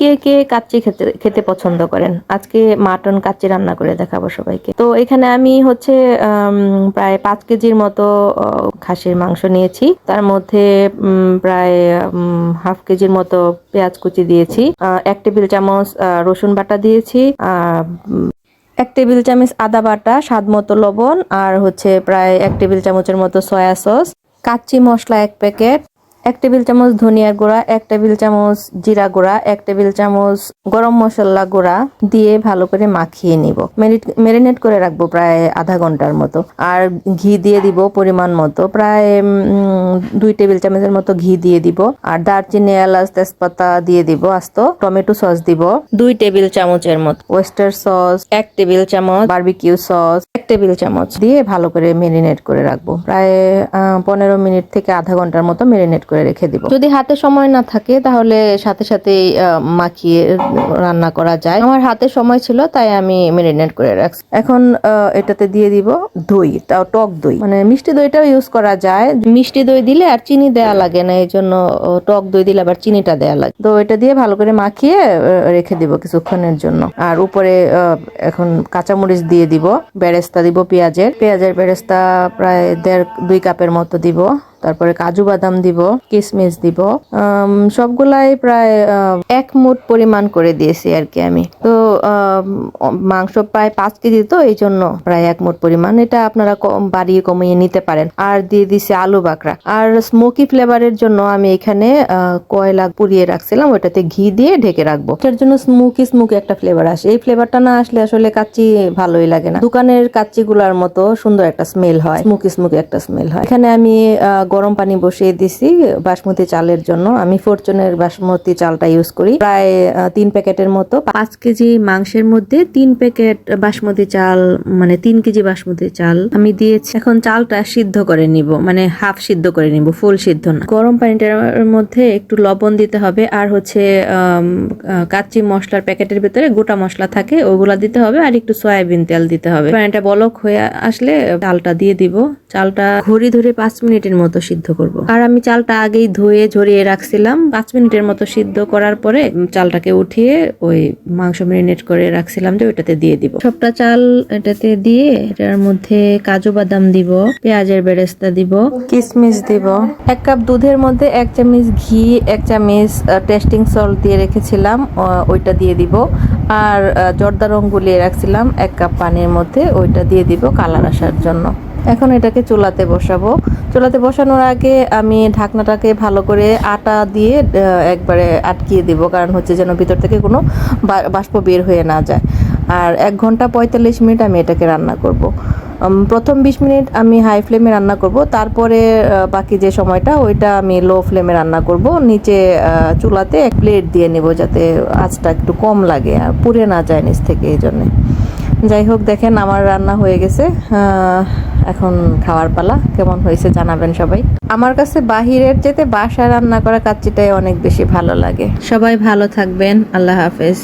কে কে কাচ্চি খেতে খেতে পছন্দ করেন? আজকে মাটন কাচ্চি রান্না করে দেখাবো সবাইকে। তো এখানে আমি হচ্ছে প্রায় পাঁচ কেজির মতো খাসির মাংস নিয়েছি। তার মধ্যে প্রায় হাফ কেজির মতো পেঁয়াজ কুচি দিয়েছি। এক টেবিল চামচ রসুন বাটা দিয়েছি। এক টেবিল চামচ আদা বাটা, স্বাদ মতো লবণ, আর হচ্ছে প্রায় এক টেবিল চামচের মতো সয়া সস। কাচ্চি মশলা এক প্যাকেট। এক টেবিল চামচ ধনিয়া গুঁড়া, এক টেবিল চামচ জিরা গুঁড়া, এক টেবিল চামচ গরম মশলা গুঁড়া দিয়ে ভালো করে মাখিয়ে নিব। মেরিনেট করে রাখব প্রায় আধা ঘণ্টার মতো। আর ঘি দিয়ে দিব পরিমাণ মতো। প্রায় দুই টেবিল চামচের মতো ঘি দিয়ে দিব। আর দারচিনি, এলাচ, তেজপাতা দিয়ে দিব আস্ত। টমেটো সস দিব দুই টেবিল চামচের মতো। ওয়েস্টার সস, এক টেবিল চামচ। বারবিকিউ সস, এক টেবিল চামচ। দিয়ে ভালো করে মেরিনেট করে রাখব। প্রায় পনেরো মিনিট থেকে আধা ঘণ্টার মতো মেরিনেট করে রেখে দিব। যদি হাতে সময় না থাকে তাহলে সাথে সাথে মাখিয়ে রান্না করা যায়। আমার হাতে সময় ছিল তাই আমি মেরিনেট করে রাখছি। এখন এটাতে দিয়ে দিব দই তাও টক দই। মানে মিষ্টি দইটাও ইউজ করা যায়। মিষ্টি দই দিলে আর চিনি দেয়া লাগে না এই জন্য টক দই দিলে আবার চিনিটা দেয়া লাগে। তো এটা দিয়ে ভালো করে মাখিয়ে রেখে দিব কিছুক্ষণের জন্য। আর উপরে এখন কাঁচামরিচ দিয়ে দিব বেরেস্তা দিব পেঁয়াজের। পেঁয়াজের বেরেস্তা প্রায় দেড় দুই কাপের মতো দিব। তারপরে কাজু বাদাম দিব কিশমিশ দিব সবগুলাই প্রায় এক মুঠ পরিমাণ করে দিয়েছি আর কি আমি। তো মাংস প্রায় পাঁচ কেজি তো, এই জন্য প্রায় এক মুঠ পরিমাণ। এটা আপনারা বাড়িয়ে কমিয়ে নিতে পারেন। আর দিয়ে দিছি আলু বাকরা। আর স্মোকি ফ্লেভারের জন্য আমি এখানে কয়লা পুড়িয়ে রাখছিলাম, ওটাতে ঘি দিয়ে ঢেকে রাখব। এটার জন্য স্মোকি স্মোকি একটা ফ্লেভার আসে। এই ফ্লেভারটা না আসলে আসলে কাচ্চি ভালোই লাগে না। দোকানের কাচ্চি গুলার মতো সুন্দর একটা স্মেল হয়। স্মোকি স্মোকি একটা স্মেল হয়। এখানে আমি গরম পানি বসিয়ে দিছি বাসমতি চালের জন্য। আমি ফরচুনের বাসমতি চালটা ইউজ করি। প্রায় তিন প্যাকেটের মতো। পাঁচ কেজি মাংসের মধ্যে তিন প্যাকেট বাসমতি চাল মানে তিন কেজি বাসমতি চাল আমি দিয়েছি। এখন চালটা সিদ্ধ করে নিব মানে হাফ সিদ্ধ করে নিব, ফুল সিদ্ধ না। গরম পানিটার মধ্যে একটু লবণ দিতে হবে, আর হচ্ছে কাচ্চি মশলার প্যাকেটের ভিতরে গোটা মশলা থাকে, ওগুলা দিতে হবে, আর একটু সয়াবিন তেল দিতে হবে। পানিটা বলক হয়ে আসলে চালটা দিয়ে দিব। চালটা ঘড়ি ধরে পাঁচ মিনিটের মতো সিদ্ধ করব। আর আমি চালটা আগেই ধুয়ে ঝরিয়ে রাখছিলাম। পাঁচ মিনিটের মতো সিদ্ধ করার পরে চালটাকে উঠিয়ে ওই মাংস মেরিনেট করে রাখছিলাম যে ওইটাতে দিয়ে দিব। সবটা চাল এটাতে দিয়ে এটার মধ্যে কাজু বাদাম দিব, পেঁয়াজের বেরেস্তা দিব কিশমিশ দিব, এক কাপ দুধের মধ্যে এক চামচ ঘি, এক চামচ টেস্টিং সল্ট দিয়ে রেখেছিলাম ওইটা দিয়ে দিব। আর জর্দা রং গুলিয়ে রাখছিলাম, এক কাপ পানির মধ্যে ওইটা দিয়ে দিব কালার আসার জন্য। এখন এটাকে চুলাতে বসাবো। চুলাতে বসানোর আগে আমি ঢাকনাটাকে ভালো করে আটা দিয়ে একবারে আটকিয়ে দিব, কারণ হচ্ছে যেন ভিতর থেকে কোনো বাষ্প বের হয়ে না যায়। আর এক ঘণ্টা পঁয়তাল্লিশ মিনিট আমি এটাকে রান্না করব। প্রথম বিশ মিনিট আমি হাই ফ্লেমে রান্না করব, তারপরে বাকি যে সময়টা, ওইটা আমি লো ফ্লেমে রান্না করব। নিচে চুলাতে এক প্লেট দিয়ে নেব যাতে আঁচটা একটু কম লাগে আর পুড়ে না যায় নিচ থেকে, এই জন্যে। যাই হোক, দেখেন আমার রান্না হয়ে গেছে। এখন খাওয়ার পালা। কেমন হয়েছে জানাবেন সবাই। আমার কাছে বাহিরের যেতে বাসায় রান্না করা কাচ্চিটাই অনেক বেশি ভালো লাগে। সবাই ভালো থাকবেন। আল্লাহ হাফেজ।